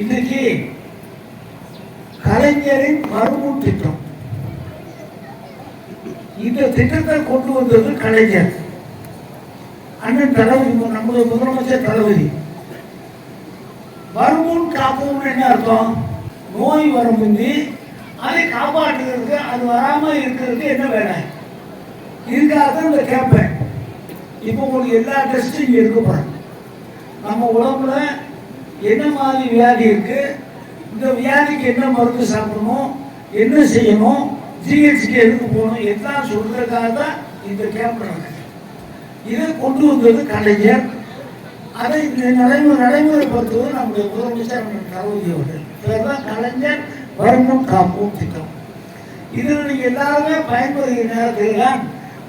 இன்னைக்கு கலைஞரின் மரபு திட்டம். இந்த திட்டத்தை கொண்டு வந்தது கலைஞர். அண்ணன் தளபதி நம்முடைய முதலமைச்சர் தளபதி வருமுன் காப்போம் என்ன அர்த்தம்? நோய் வரும் முந்தி அதை காப்பாற்றுறதுக்கு அது வராமல் இருக்கிறதுக்கு என்ன வேலை? இதுக்காக தான் இந்த கேட்பேன். இப்போ உங்களுக்கு எல்லா டெஸ்டும் இங்கே இருக்க போகிறேன் நம்ம உடம்புல என்ன மாதிரி வியாதி இருக்கு? இந்த வியாதிக்கு என்ன மருந்து சாப்பிடணும்? என்ன செய்யணும்? ஜிஹெச்க்கு எதுக்கு போகணும்? எல்லாம் சொல்றதுக்காக தான் இந்த கேம்ப் நடக்குது. இதை கொண்டு வந்தது கலைஞர். அதை இந்த நடைமுறை நடைமுறைப்படுத்துவது நம்முடைய முதலமைச்சர் அண்ணன் தளபதி அவர்கள் இதெல்லாம் கலைஞர் வரணும் காப்போம் திட்டம். இதில் நீங்கள் எல்லாருமே பயன்படுகிற நேரத்தில் தான்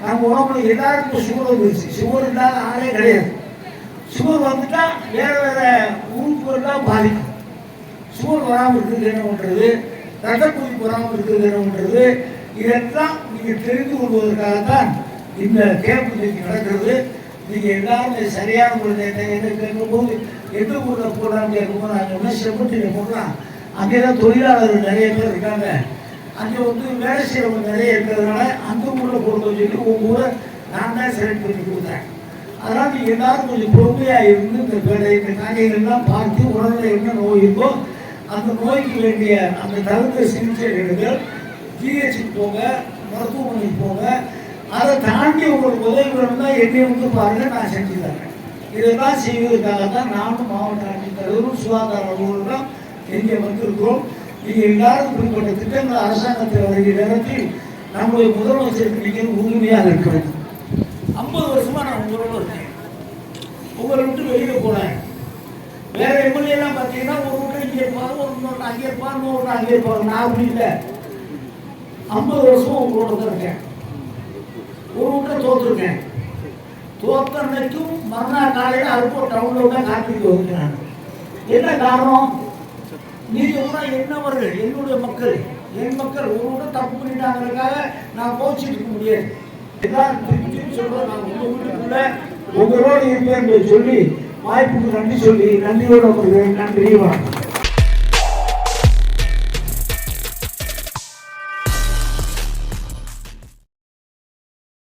நம்ம உடம்புல எல்லாருக்கும் சுகர் வந்துருச்சு. சுகர் இல்லாத ஆளே கிடையாது. சுகர் வந்துட்டா வேற வேற ஊர் வராமல் இருக்கிறது என்ன பண்ணுறது ரத்த கொதிப்பு வராமல் இருக்கிறது என்ன இதெல்லாம் நீங்கள் தெரிந்து கொள்வதற்காக தான் இந்த கேம்ப் இன்னைக்கு நடக்கிறது. நீங்கள் எல்லாரும் சரியான முறையில் என்ன கேட்கும்போது எந்த ஊரில் போடலாம்னு கேட்கும்போது நாங்கள் என்ன செப்பட்டியில் போடலாம் அங்கே தான் தொழிலாளர்கள் நிறைய பேர் இருக்காங்க. அங்கே வந்து வேலை செய்கிறவங்க நிறைய இருக்கிறதுனால அந்த ஊரில் போட சொல்லி உங்கள் ஊரை நான் தான் செலக்ட் பண்ணி கொடுத்தேன். அதனால் நீங்கள் எல்லாரும் கொஞ்சம் பொறுமையாக இருந்து இந்த வேலை இந்த காரியங்கள்லாம் பார்த்து உடலில் என்ன நோய் இருக்கோ அந்த நோய்க்கு வேண்டிய அந்த தகுந்த சிகிச்சை எடுங்கள். ஜிஹெச்சுக்கு போங்க மருத்துவமனைக்கு போங்க. அதை தாண்டி உங்களுக்கு உதவி வேணும்னா என்னை வந்து பாருங்க நான் செஞ்சு தரேன். இதெல்லாம் செய்வதற்காக தான் நானும் மாவட்ட ஆட்சித்தலைவரும் சுகாதார அலுவலரும் இங்கே வந்திருக்கிறோம். நீங்கள் எல்லாரும் குறிப்பிட்ட திட்டங்கள் அரசாங்கத்தில் வருகிற நேரத்தில் நம்முடைய முதலமைச்சருக்கு நீங்கள் உறுதுணையாக இருக்க வேண்டும். ஐம்பது வருஷமாக நான் உங்களோட இருக்கேன். உங்களை விட்டு வெளியே போனேன் வேற எம்எல்ஏ எல்லாம் பார்த்தீங்கன்னா ஒரு வீட்டை இங்கே இருப்பாரு ஒரு இன்னொரு அங்கே இருப்பாரு இன்னொரு அங்கே இருப்பாரு. நான் அப்படி இல்லை. ஐம்பது வருஷம் உங்களோட தான் இருக்கேன். ஒரு வீட்டை தோத்துருக்கேன். தோத்த அன்னைக்கும் மறுநாள் காலையில் அருப்பூர் டவுனில் தான் காப்பீடு வந்தேன் என்ன காரணம்? நீங்க கூட என்னவர்கள்? என்னுடைய மக்கள். என் மக்கள் ஒரு கூட தப்பு பண்ணிட்டாங்கிறதுக்காக நான் கோச்சிட்டு இருக்க முடியாது. எல்லாரும் சொல்றேன் நான் உங்க வீட்டுக்குள்ள உங்களோட இருப்பேன் சொல்லி வாய்ப்புக்கு நன்றி சொல்லி நன்றியோட வருகிறேன் நன்றி வணக்கம்